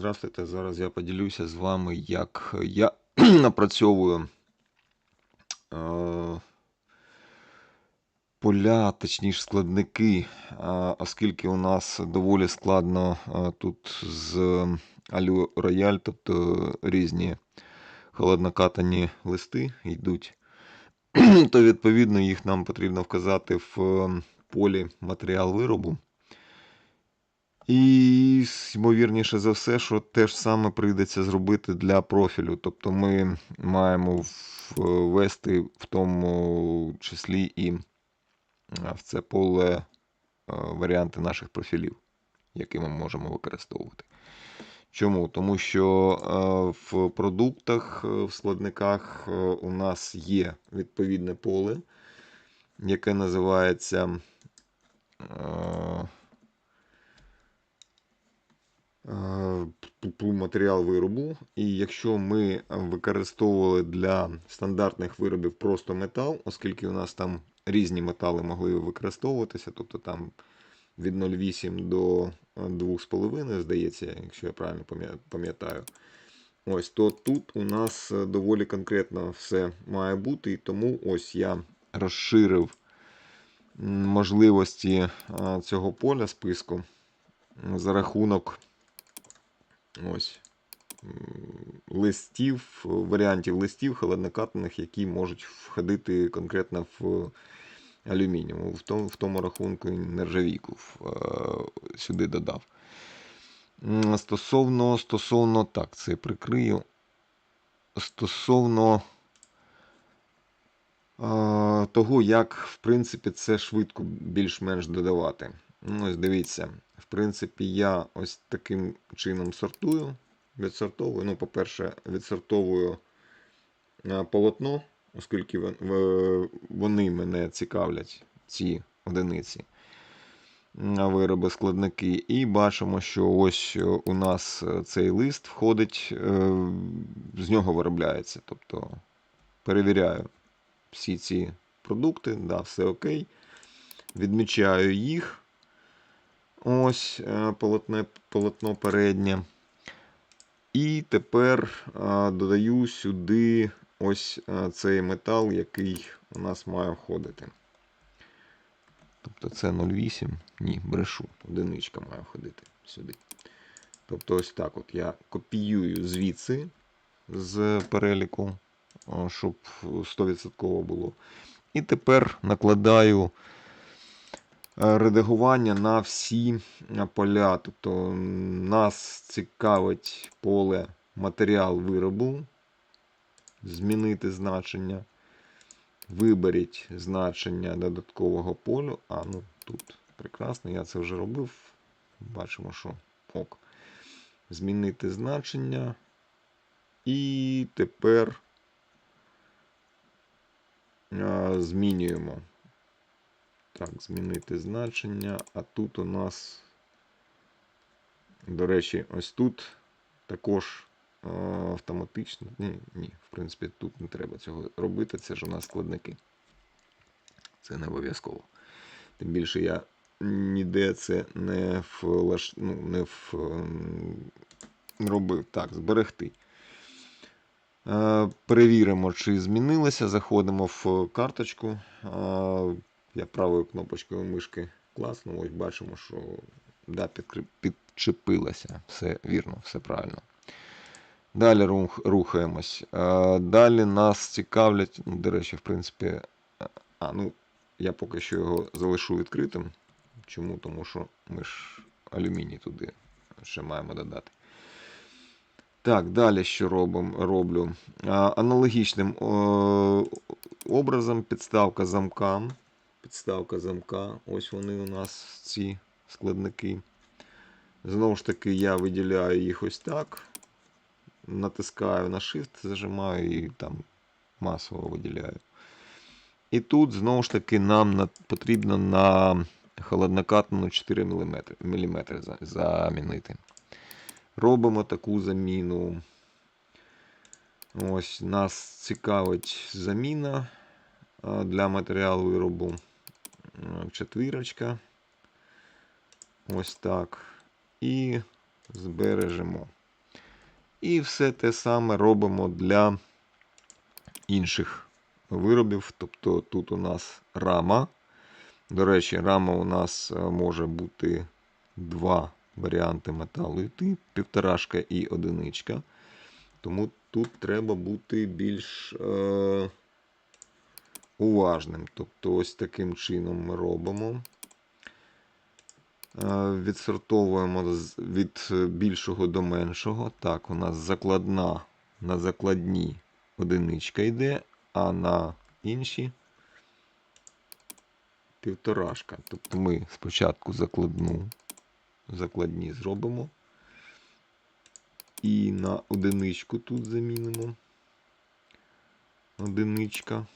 здравствуйте. Зараз я поділюся з вами, як я напрацьовую е, поля, точніше складники, е, оскільки у нас доволі складно е, тут з алю рояль, тобто різні холоднокатані листи йдуть, то відповідно їх нам потрібно вказати в е, полі матеріал виробу. І ймовірніше за все, що те ж саме прийдеться зробити для профілю. Тобто ми маємо ввести в тому числі і в це поле е, варіанти наших профілів, які ми можемо використовувати. Чому? Тому що е, в продуктах, е, в складниках у нас є відповідне поле, яке називається. Матеріал виробу. І якщо ми використовували для стандартних виробів просто метал, оскільки у нас там різні метали могли використовуватися, тобто там від 0,8 до 2,5, здається, якщо я правильно пам'ятаю. Ось, то тут у нас доволі конкретно все має бути, і тому ось я розширив можливості цього поля списку за рахунок ось листів, варіантів листів холоднокатаних, які можуть входити конкретно в алюмініум. В тому в тому рахунку нержавійку е, сюди додав. Стосовно, стосовно, так, це прикрию. Стосовно е, того, як, в принципі, це швидко більш-менш додавати. Ну, ось дивіться, в принципі, я ось таким чином сортую, відсортовую. Ну, по-перше, відсортовую е, полотно, оскільки вони мене цікавлять, ці одиниці вироби складники. І бачимо, що ось у нас цей лист входить, е, з нього виробляється. Тобто перевіряю всі ці продукти, да, все окей. Відмічаю їх. Ось е, полотно, полотно переднє. І тепер додаю сюди ось цей метал, який у нас має входити. Тобто це 0,8, ні, брешу, одиничка має входити сюди. Тобто, ось так от я копіюю звідси з переліку, щоб 100% було. І тепер накладаю Е, редагування на всі е, поля. Тобто нас цікавить поле матеріал виробу, змінити значення. Виберіть значення додаткового полю. А, ну тут прекрасно, я це вже робив. Бачимо, що ок. Змінити значення. І тепер е, змінюємо. Так, змінити значення. А тут у нас, до речі, ось тут також е, автоматично. Ні, ні, в принципі, тут не треба цього робити. Це ж у нас складники. Це не обов'язково. Тим більше я ніде це не флаш... ну, не в... робив. Так, зберегти. Е, перевіримо, чи змінилося. Заходимо в карточку. Е, я правою кнопочкою мишки класно, ось бачимо, що да, підчепилася. Все вірно, все правильно. Далі рух, рухаємось. Далі нас цікавлять, ну, до речі, в принципі, а, ну, я поки що його залишу відкритим. Чому? Тому що ми ж алюміній туди ще маємо додати. Так, далі що робимо, роблю? Аналогічним образом підставка замка підставка замка. Ось вони у нас ці складники. Знову ж таки, я виділяю їх ось так. Натискаю на Shift, зажимаю і там масово виділяю. І тут, знову ж таки, нам потрібно на холоднокатну 4 мм, мм замінити. Робимо таку заміну. Ось нас цікавить заміна для матеріалу виробу четвірочка. Ось так. І збережемо. І все те саме робимо для інших виробів. Тобто тут у нас рама. До речі, рама у нас е, може бути два варіанти металу йти, півторашка і одиничка. Тому тут треба бути більш е, уважним. Тобто, ось таким чином ми робимо. Е, Відсортовуємо від більшого до меншого. Так, у нас закладна на закладні одиничка йде, а на інші півторашка. Тобто ми спочатку закладну, закладні зробимо. І на одиничку тут замінимо. Одиничка.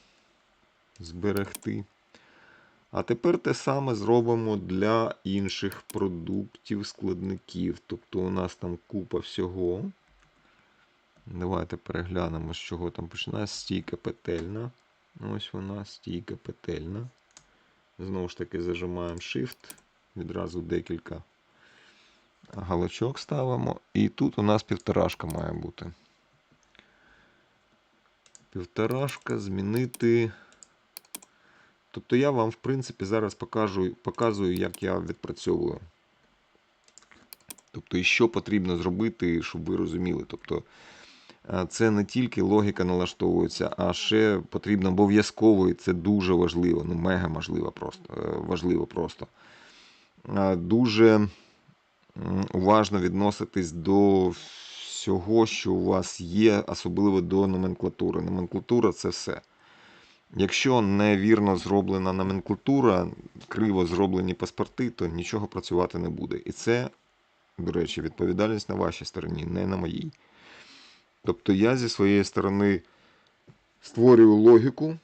Зберегти. А тепер те саме зробимо для інших продуктів, складників. Тобто у нас там купа всього. Давайте переглянемо, з чого там починає. Стійка петельна. Ось вона, стійка петельна. Знову ж таки, зажимаємо Shift. Відразу декілька галочок ставимо. І тут у нас півторашка має бути. Півторашка змінити. Тобто я вам, в принципі, зараз покажу, показую, як я відпрацьовую. Тобто, і що потрібно зробити, щоб ви розуміли. Тобто, е, це не тільки логіка налаштовується, а ще потрібно обов'язково, і це дуже важливо, ну мега важливо просто. е, Важливо просто. Е, Дуже уважно відноситись до всього, що у вас є, особливо до номенклатури. Номенклатура це все. Якщо невірно зроблена номенклатура, криво зроблені паспорти, то нічого працювати не буде. І це, до речі, відповідальність на вашій стороні, не на моїй. Тобто я зі своєї сторони створюю логіку,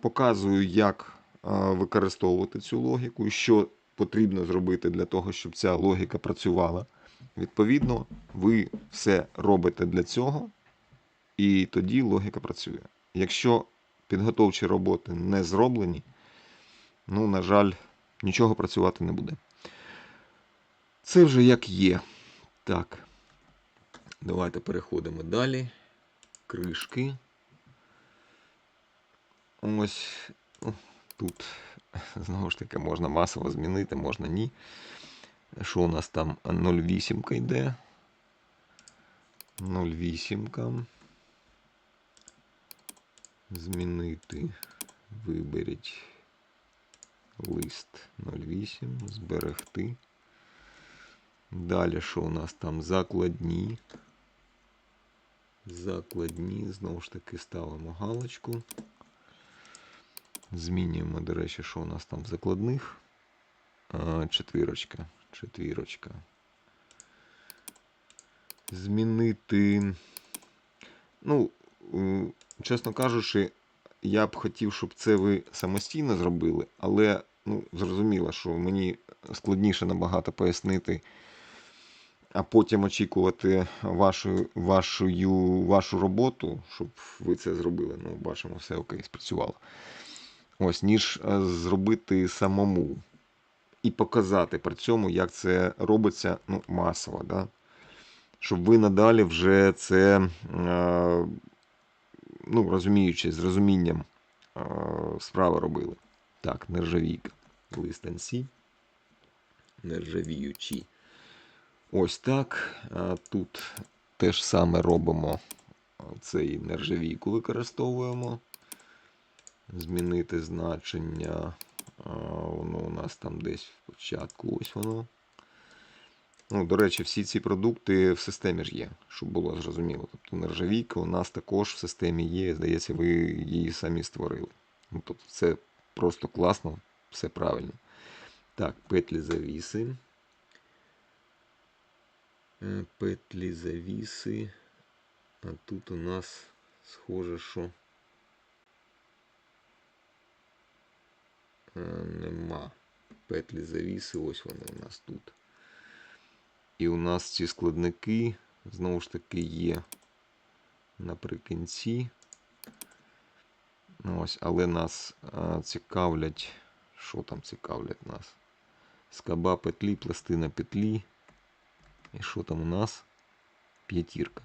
показую, як е, використовувати цю логіку, і що потрібно зробити для того, щоб ця логіка працювала. Відповідно, ви все робите для цього, і тоді логіка працює. Якщо підготовчі роботи не зроблені, ну, на жаль, нічого працювати не буде. Це вже як є. Так. Давайте переходимо далі. Кришки. Ось тут знову ж таки можна масово змінити, можна ні. Що у нас там 0,8 йде? 0,8. Змінити. Виберіть лист 08, зберегти. Далі, що у нас там? Закладні. Закладні. Знову ж таки ставимо галочку. Змінюємо, до речі, що у нас там в закладних. Четвірочка. Четвірочка. Змінити. Ну, чесно кажучи, я б хотів, щоб це ви самостійно зробили, але ну, зрозуміло, що мені складніше набагато пояснити, а потім очікувати вашу, вашу, вашу роботу, щоб ви це зробили. Ну, бачимо, все окей, спрацювало. Ось, ніж е, зробити самому і показати при цьому, як це робиться ну, масово. Да? Щоб ви надалі вже це, е, ну, розуміючи, з розумінням справи робили. Так, нержавійка. Листанці. Нержавіючі. Ось так. Тут те ж саме робимо. Цей нержавійку використовуємо. Змінити значення. Воно у нас там десь в початку. Ось воно. Ну, до речі, всі ці продукти в системі ж є, щоб було зрозуміло. Тобто нержавійка у нас також в системі є. Здається, ви її самі створили. Ну, тобто це просто класно, все правильно. Так, петлі завіси. Петлі завіси. А тут у нас схоже, що е, нема. Петлі завіси, ось вони у нас тут. І у нас ці складники, знову ж таки, є наприкінці. Ну, ось, але нас а, цікавлять. Що там цікавлять нас? Скаба петлі, пластина петлі. І що там у нас? П'ятірка.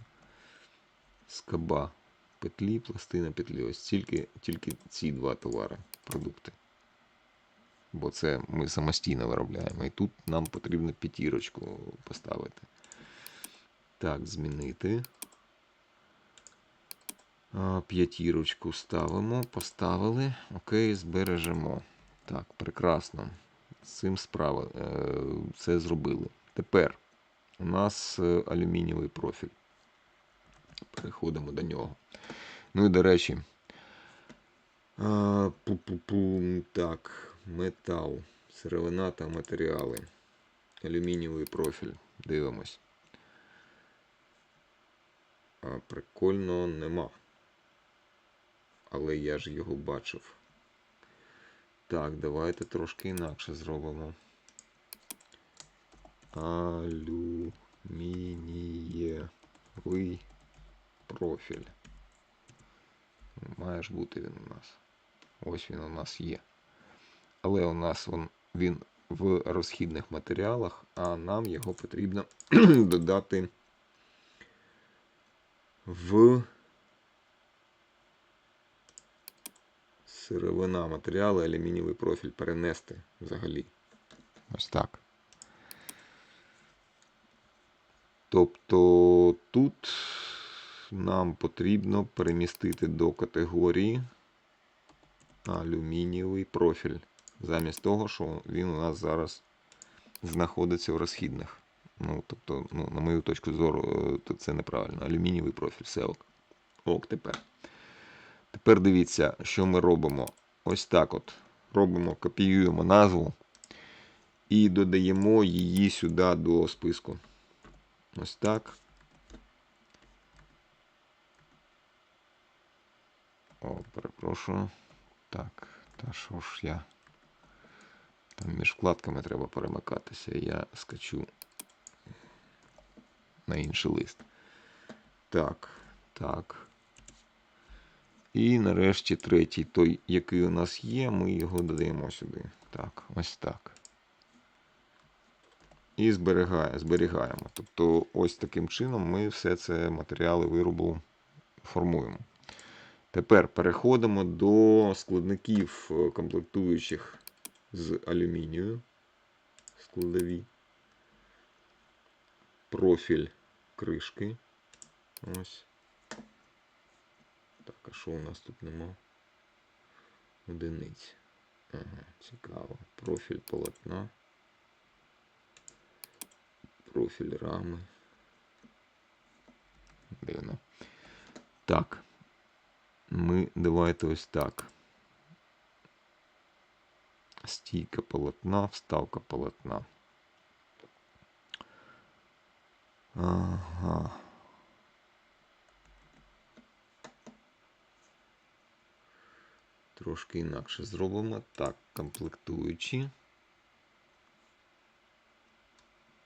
Скаба. Петлі, пластина петлі. Ось тільки, тільки ці два товари, продукти. Бо це ми самостійно виробляємо. І тут нам потрібно п'ятірочку поставити. Так, змінити. П'ятірочку ставимо, поставили. Окей, збережемо. Так, прекрасно. Цим справа. Е, Це зробили. Тепер у нас е, алюмінієвий профіль. Переходимо до нього. Ну і до речі. а, Пу-пу-пу. Так, метал, сировина та матеріали. Алюмінієвий профіль. Дивимось. А, прикольно нема. Але я ж його бачив. Так, давайте трошки інакше зробимо. Алюмінієвий профіль. Має ж бути він у нас. Ось він у нас є. Але у нас він, він в розхідних матеріалах, а нам його потрібно додати в сировина матеріали, алюмінієвий профіль перенести взагалі. Ось так. Тобто тут нам потрібно перемістити до категорії алюмінієвий профіль. Замість того, що він у нас зараз знаходиться в розхідних. Ну, тобто, ну, на мою точку зору, е, то це неправильно. Алюмінієвий профіль, все ок. Ок тепер. Тепер дивіться, що ми робимо. Ось так от. Робимо, копіюємо назву і додаємо її сюди до списку. Ось так. О, перепрошую. Так, та що ж я. Там між вкладками треба перемикатися. Я скачу на інший лист. Так, так. І нарешті третій, той, який у нас є, ми його додаємо сюди. Так, ось так. І зберігає, зберігаємо. Тобто, ось таким чином ми все це матеріали виробу формуємо. Тепер переходимо до складників е, комплектуючих з алюмінію. Складові. Профіль кришки. Ось. Так, а що у нас тут нема? Одиниць. Ага, цікаво. Профіль полотна. Профіль рами. Дивно. Так. Ми давайте ось так. Стійка полотна, вставка полотна. Ага. Трошки інакше зробимо. Так, комплектуючі.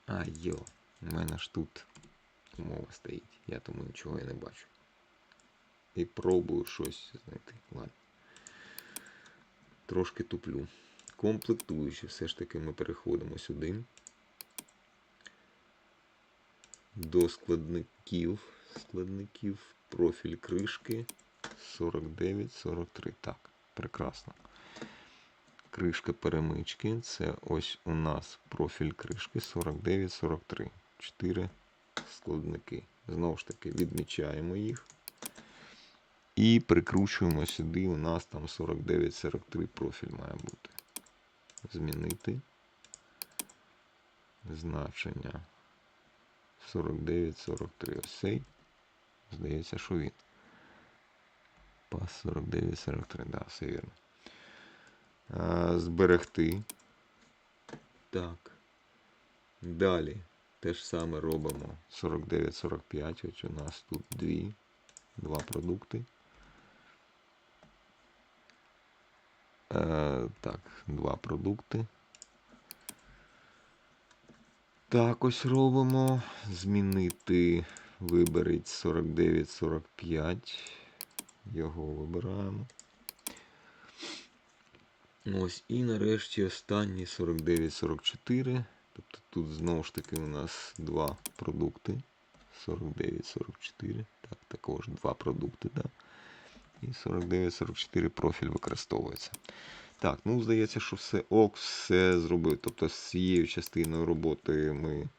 А, йо, у мене ж тут умова стоїть. Я тому нічого і не бачу. І пробую щось знайти. Ладно. Трошки туплю. Комплектуючі, все ж таки ми переходимо сюди. До складників. Складників. Профіль кришки 49-43. Так, прекрасно. Кришка перемички. Це ось у нас профіль кришки 49-43. 4 складники. Знову ж таки, відмічаємо їх. І прикручуємо сюди. У нас там 49-43 профіль має бути. Змінити значення 49-43. Ось цей. Здається, що він. Пас 49-43, да, все вірно. А, зберегти. Так. Далі. Те ж саме робимо 49-45. Ось у нас тут дві, два продукти. Е, так, два продукти. Так, ось робимо. Змінити виберіть 49-45. Його вибираємо. Ось і нарешті останній 49-44. Тобто тут знову ж таки у нас два продукти. 49-44. Так, також два продукти, да. І 49-44 профіль використовується. Так, ну здається, що все ок, все зробив. Тобто з цією частиною роботи ми е,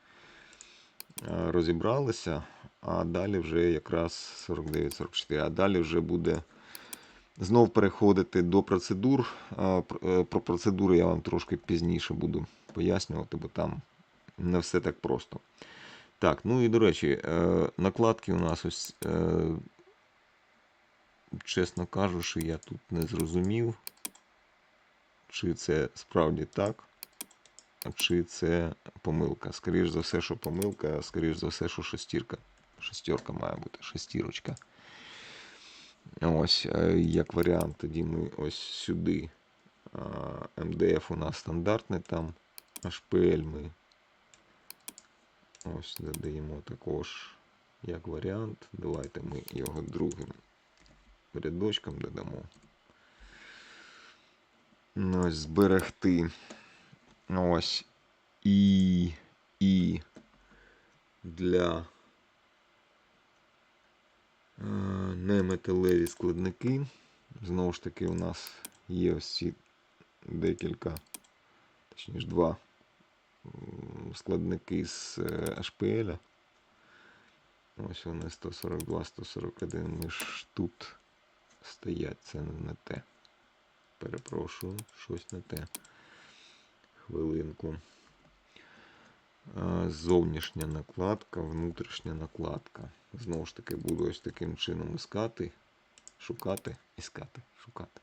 розібралися, а далі вже якраз 49-44. А далі вже буде знов переходити до процедур. Пр- е, Про процедури я вам трошки пізніше буду пояснювати, бо там не все так просто. Так, ну і до речі, е, накладки у нас ось, е, чесно кажучи, я тут не зрозумів, чи це справді так, чи це помилка. Скоріш за все, що помилка, скоріш за все, що шестірка. Шестерка має бути, шестірочка. Ось, е, як варіант, тоді ми ось сюди. МДФ у нас стандартний там, HPL ми ось додаємо також як варіант. Давайте ми його другим рядочком додамо. Ну, Ось зберегти. Ось. І, і для е, неметалеві складники. Знову ж таки, у нас є ось декілька, точніше два складники з е, HPL. Ось вони 142, 141. Ми ж тут стоять, це не те. Перепрошую, щось не те. Хвилинку. Зовнішня накладка, внутрішня накладка. Знову ж таки, буду ось таким чином іскати, шукати, іскати, шукати.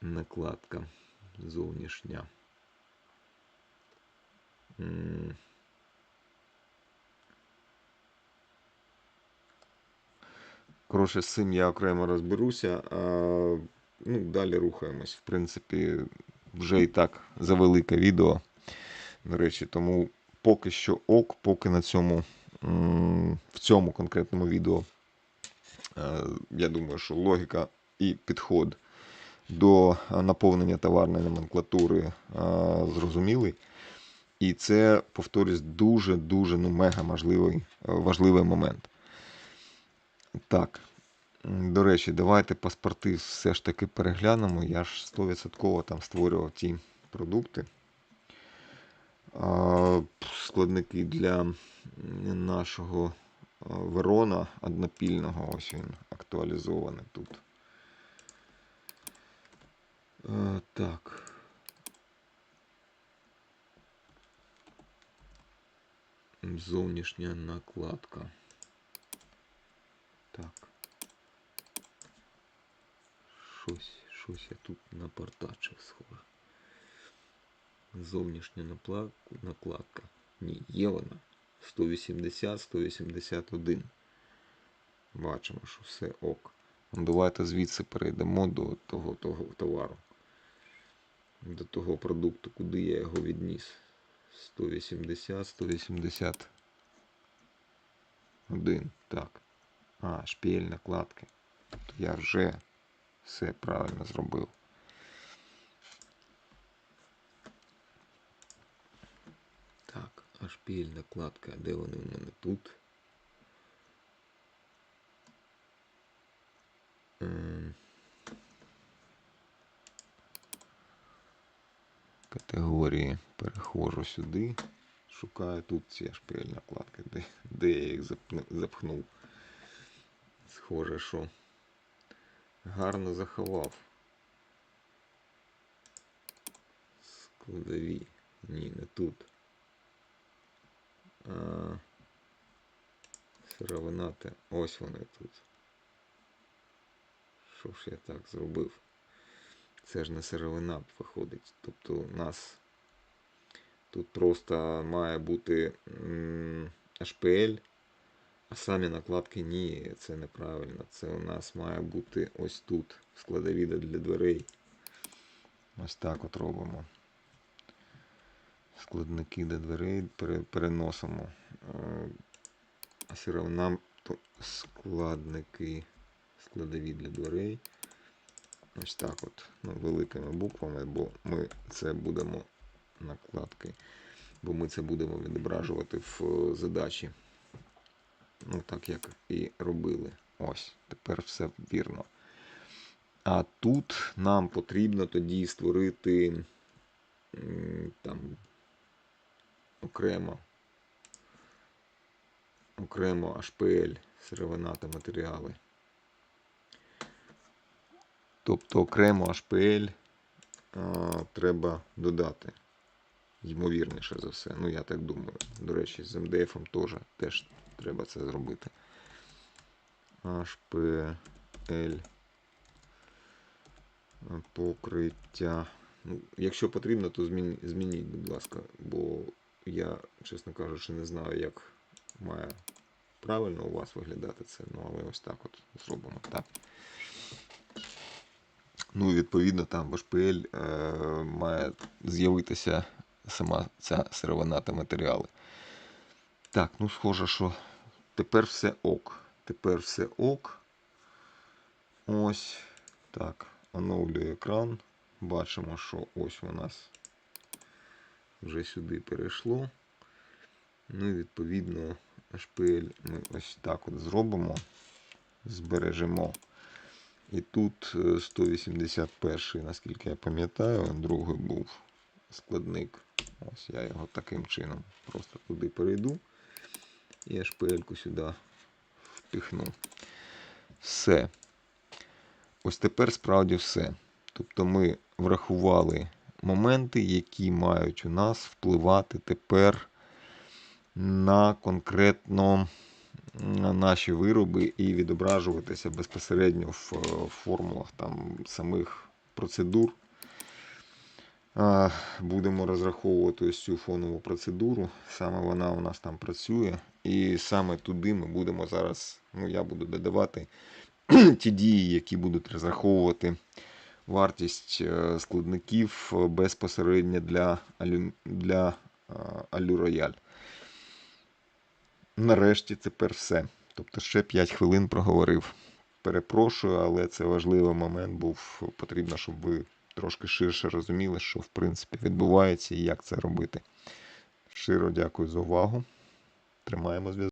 Накладка зовнішня. Коротше, з цим я окремо розберуся. А, ну, далі рухаємось. В принципі, вже і так завелике відео. До речі, тому поки що ок, поки на цьому в цьому конкретному відео. е, Я думаю, що логіка і підход до е, наповнення товарної номенклатури е, зрозумілий. І це, повторюсь, дуже-дуже ну, мега важливий, е, важливий момент. Так. До речі, давайте паспорти все ж таки переглянемо. Я ж 100% там створював ті продукти. Складники для нашого Верона однопільного. Ось він актуалізований тут. Так. Зовнішня накладка. Так. Щось, щось я тут напортачив схоже. Зовнішня накладка. Ні, є вона. 180, 181. Бачимо, що все ок. Ну, Давайте звідси перейдемо до того, того товару. До того продукту, куди я його відніс. 180, 181. Так. А, шпіль накладки. Тобто я вже все правильно зробив. Так, а шпіль накладка. Де вони в мене тут? Ем. Категорії переходжу сюди. Шукаю тут ці шпіль накладки, де, де я їх запхнув. Схоже, що гарно заховав. Складові. Ні, не тут. А, сировина те. Ось вони тут. Що ж я так зробив? Це ж не сировина виходить. Тобто у нас тут просто має бути HPL, самі накладки ні, це неправильно. Це у нас має бути ось тут складові для дверей. Ось так от робимо. Складники до дверей переносимо. Е, сировина то складники, складові для дверей. Ось так от, ну, великими буквами, бо ми це будемо накладки, бо ми це будемо відображувати в е, задачі. Ну, так як і робили. Ось, тепер все вірно. А тут нам потрібно тоді створити там окремо окремо HPL сировина та матеріали. Тобто окремо HPL а, треба додати. Ймовірніше за все. Ну, я так думаю. До речі, з МДФ теж, теж треба це зробити. HPL покриття. Ну, якщо потрібно, то змін- змініть, будь ласка, бо я, чесно кажучи, не знаю, як має правильно у вас виглядати це. Ну, але ось так от зробимо. Так. Ну, відповідно, там в HPL е, має з'явитися сама ця сировина та матеріали. Так, ну схоже, що тепер все ок. Тепер все ок. Ось так. Оновлюю екран. Бачимо, що ось у нас вже сюди перейшло. Ну і відповідно HPL ми ось так от зробимо. Збережемо. І тут е, 181, наскільки я пам'ятаю, другий був складник. Ось я його таким чином просто туди перейду і HPL-ку сюди впихну. Все. Ось тепер справді все. Тобто ми врахували моменти, які мають у нас впливати тепер на конкретно наші вироби і відображуватися безпосередньо в е, формулах там самих процедур. Будемо розраховувати ось цю фонову процедуру. Саме вона у нас там працює. І саме туди ми будемо зараз, ну я буду додавати ті дії, які будуть розраховувати вартість е, складників е, безпосередньо для, алю... для е, Алю. Нарешті тепер все. Тобто ще 5 хвилин проговорив. Перепрошую, але це важливий момент був. Потрібно, щоб ви трошки ширше розуміли, що в принципі відбувається і як це робити. Щиро дякую за увагу. Тримаємо зв'язок.